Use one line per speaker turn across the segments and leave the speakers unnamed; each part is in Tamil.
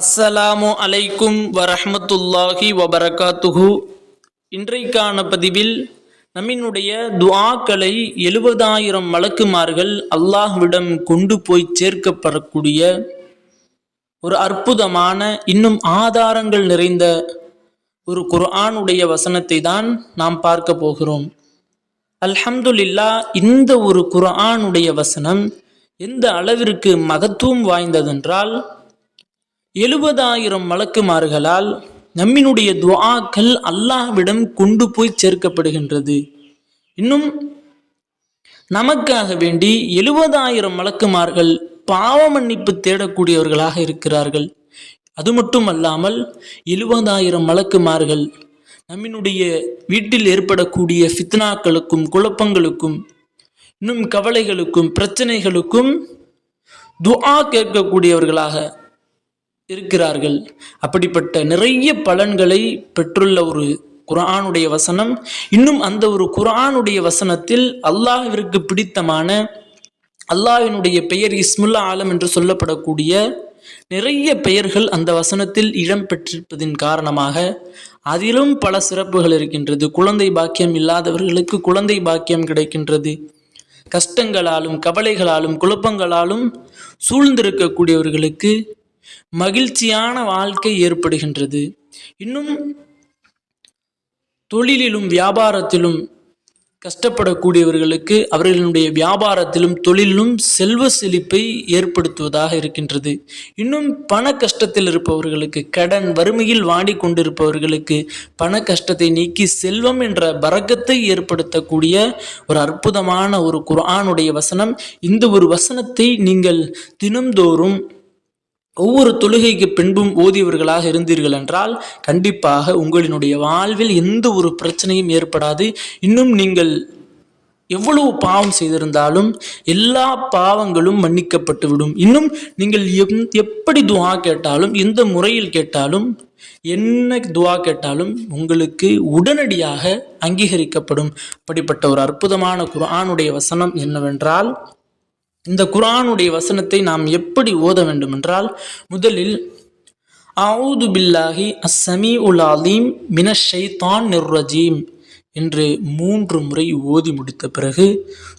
அஸ்ஸலாமு அலைக்கும் வரஹமத்துல்லாஹி வபரகாத்துஹு இன்றைக்கான பதிவில் நம்மினுடைய துஆக்களை எழுபதாயிரம் மலக்குமார்கள் அல்லாஹ்விடம் கொண்டு போய் சேர்க்கப்படக்கூடிய ஒரு அற்புதமான இன்னும் ஆதாரங்கள் நிறைந்த ஒரு குர்ஆனுடைய வசனத்தை தான் நாம் பார்க்க போகிறோம் அல்ஹம்துலில்லா இந்த ஒரு குர்ஆனுடைய வசனம் எந்த அளவிற்கு மகத்துவம் வாய்ந்ததென்றால் எழுபதாயிரம் வழக்குமார்களால் நம்மினுடைய துவாக்கள் அல்லாஹ்விடம் கொண்டு போய் சேர்க்கப்படுகின்றது இன்னும் நமக்காக வேண்டி எழுபதாயிரம் வழக்குமார்கள் பாவ மன்னிப்பு தேடக்கூடியவர்களாக இருக்கிறார்கள் அது மட்டும் அல்லாமல் எழுபதாயிரம் வழக்குமார்கள் நம்மினுடைய வீட்டில் ஏற்படக்கூடிய ஃபித்னாக்களுக்கும் குழப்பங்களுக்கும் இன்னும் கவலைகளுக்கும் பிரச்சனைகளுக்கும் துஆ கேட்கக்கூடியவர்களாக இருக்கிறார்கள் அப்படிப்பட்ட நிறைய பலன்களை பெற்றுள்ள ஒரு குரானுடைய வசனம் இன்னும் அந்த ஒரு குரானுடைய வசனத்தில் அல்லாஹிற்கு பிடித்தமான அல்லாஹினுடைய பெயர் இஸ்முல்லா ஆலம் என்று சொல்லப்படக்கூடிய நிறைய பெயர்கள் அந்த வசனத்தில் இடம் பெற்றிருப்பதின் காரணமாக அதிலும் பல சிறப்புகள் இருக்கின்றது குழந்தை பாக்கியம் இல்லாதவர்களுக்கு குழந்தை பாக்கியம் கிடைக்கின்றது கஷ்டங்களாலும் கவலைகளாலும் குழப்பங்களாலும் சூழ்ந்திருக்கக்கூடியவர்களுக்கு மகிழ்ச்சியான வாழ்க்கை ஏற்படுகின்றது இன்னும் தொழிலிலும் வியாபாரத்திலும் கஷ்டப்படக்கூடியவர்களுக்கு அவர்களுடைய வியாபாரத்திலும் தொழிலும் செல்வ செழிப்பை ஏற்படுத்துவதாக இருக்கின்றது இன்னும் பண கஷ்டத்தில் இருப்பவர்களுக்கு கடன் வறுமையில் வாடி கொண்டிருப்பவர்களுக்கு பண கஷ்டத்தை நீக்கி செல்வம் என்ற பறக்கத்தை ஏற்படுத்தக்கூடிய ஒரு அற்புதமான ஒரு குரானுடைய வசனம் இந்த ஒரு வசனத்தை நீங்கள் தினம்தோறும் ஒவ்வொரு தொழுகைக்கு பின்பும் ஓதியவர்களாக இருந்தீர்கள் என்றால் கண்டிப்பாக உங்களினுடைய வாழ்வில் எந்த ஒரு பிரச்சனையும் ஏற்படாது இன்னும் நீங்கள் எவ்வளவு பாவம் செய்திருந்தாலும் எல்லா பாவங்களும் மன்னிக்கப்பட்டு விடும் இன்னும் நீங்கள் எப்படி துவா கேட்டாலும் எந்த முறையில் கேட்டாலும் என்ன துவா கேட்டாலும் உங்களுக்கு உடனடியாக அங்கீகரிக்கப்படும் அப்படிப்பட்ட ஒரு அற்புதமான குரானுடைய வசனம் என்னவென்றால் இந்த குரானுடைய வசனத்தை நாம் எப்படி ஓத வேண்டுமென்றால் முதலில் அவுது பில்லாஹி அசமி உல் அலீம் மினஷை தான் நிர்ரஜீம் என்று மூன்று முறை ஓதி முடித்த பிறகு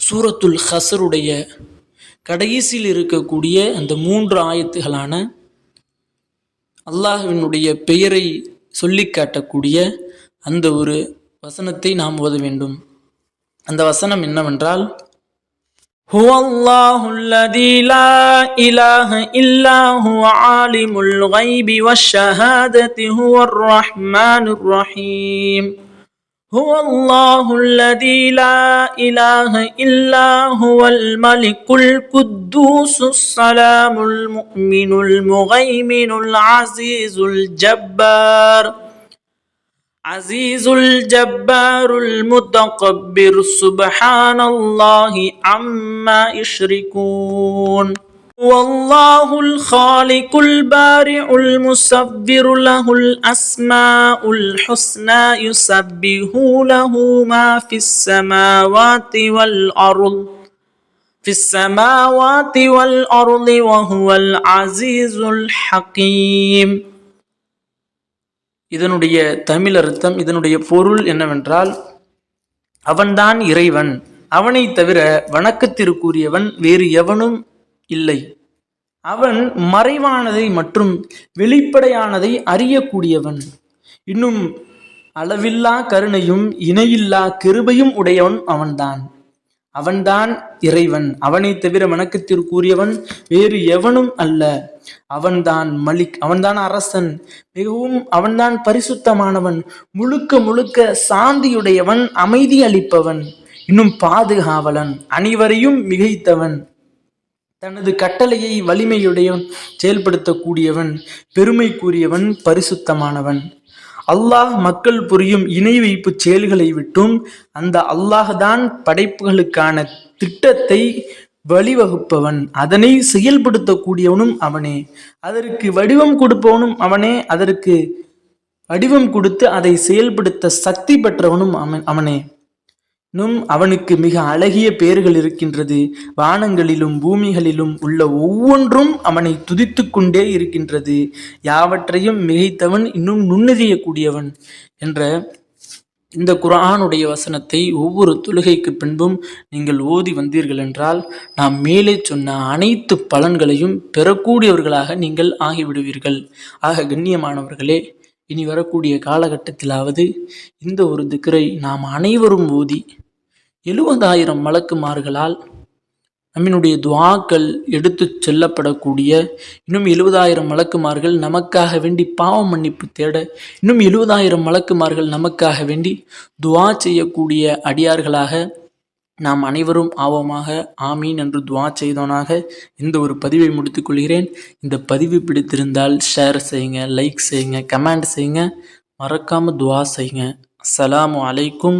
சூரத்துல் ஹசருடைய கடைசியில் இருக்கக்கூடிய அந்த மூன்று ஆயத்துகளான அல்லாஹுவினுடைய பெயரை சொல்லி காட்டக்கூடிய அந்த ஒரு வசனத்தை நாம் ஓத வேண்டும் அந்த வசனம் என்னவென்றால் هو الله الذي لا إله إلا هو عالم الغيب والشهادة هو الرحمن الرحيم هو الله الذي لا إله إلا هو الملك القدوس السلام المؤمن المغيمن العزيز الجبار عزيز الجبار জব্বারুল سبحان الله عما يشركون والله الخالق البارئ المصبر له الأسماء الحسنى يسبح له ما في السماوات والأرض في السماوات والأرض وهو العزيز الحكيم இதனுடைய தமிழ் அர்த்தம் இதனுடைய பொருள் என்னவென்றால் அவன்தான் இறைவன் அவனை தவிர வணக்கத்திற்குரியவன் வேறு எவனும் இல்லை அவன் மறைவானதை மற்றும் வெளிப்படையானதை அறியக்கூடியவன் இன்னும் அளவில்லா கருணையும் இணையில்லா கிருபையும் உடையவன் அவன்தான் அவன்தான் இறைவன் அவனை தவிர வணக்கத்திற்குரியவன் வேறு எவனும் அல்ல அவன்தான் மலிக் அவன்தான் அரசன் மிகவும் அவன்தான் பரிசுத்தமானவன் முழுக்க முழுக்க சாந்தியுடையவன் அமைதி அளிப்பவன் இன்னும் பாதுகாவலன் அனைவரையும் மிகைத்தவன் தனது கட்டளையை வலிமையுடையவன் செயல்படுத்தக்கூடியவன் பெருமைக்குரியவன் பரிசுத்தமானவன் அல்லாஹ் மக்கள் புரியும் இணை வைப்பு செயல்களை விட்டும் அந்த தான் படைப்புகளுக்கான திட்டத்தை வழிவகுப்பவன் அதனை செயல்படுத்தக்கூடியவனும் அவனே அதற்கு வடிவம் கொடுப்பவனும் அவனே அதற்கு வடிவம் கொடுத்து அதை செயல்படுத்த சக்தி பெற்றவனும் அவன் அவனே இன்னும் அவனுக்கு மிக அழகிய பேர்கள் இருக்கின்றது வானங்களிலும் பூமிகளிலும் உள்ள ஒவ்வொன்றும் அவனை துதித்து கொண்டே இருக்கின்றது யாவற்றையும் மிகைத்தவன் இன்னும் நுண்ணுதியக்கூடியவன் என்ற இந்த குரானுடைய வசனத்தை ஒவ்வொரு தொழுகைக்கு பின்பும் நீங்கள் ஓதி வந்தீர்கள் என்றால் நாம் மேலே சொன்ன அனைத்து பலன்களையும் பெறக்கூடியவர்களாக நீங்கள் ஆகிவிடுவீர்கள் ஆக கண்ணியமானவர்களே இனி வரக்கூடிய காலகட்டத்திலாவது இந்த ஒரு திக்கரை நாம் அனைவரும் ஓதி எழுபதாயிரம் மலக்குமார்களால் நம்மினுடைய துவாக்கள் எடுத்து செல்லப்படக்கூடிய இன்னும் எழுபதாயிரம் மலக்குமார்கள் நமக்காக வேண்டி பாவ மன்னிப்பு தேட இன்னும் எழுபதாயிரம் மலக்குமார்கள் நமக்காக வேண்டி துவா செய்யக்கூடிய அடியார்களாக நாம் அனைவரும் ஆவமாக ஆமீன் என்று துவா செய்தோனாக இந்த ஒரு பதிவை முடித்துக்கொள்கிறேன் இந்த பதிவு பிடித்திருந்தால் ஷேர் செய்யுங்க லைக் செய்யுங்க கமெண்ட் செய்யுங்க மறக்காமல் துவா செய்யுங்க அஸ்லாம் அலைக்கும்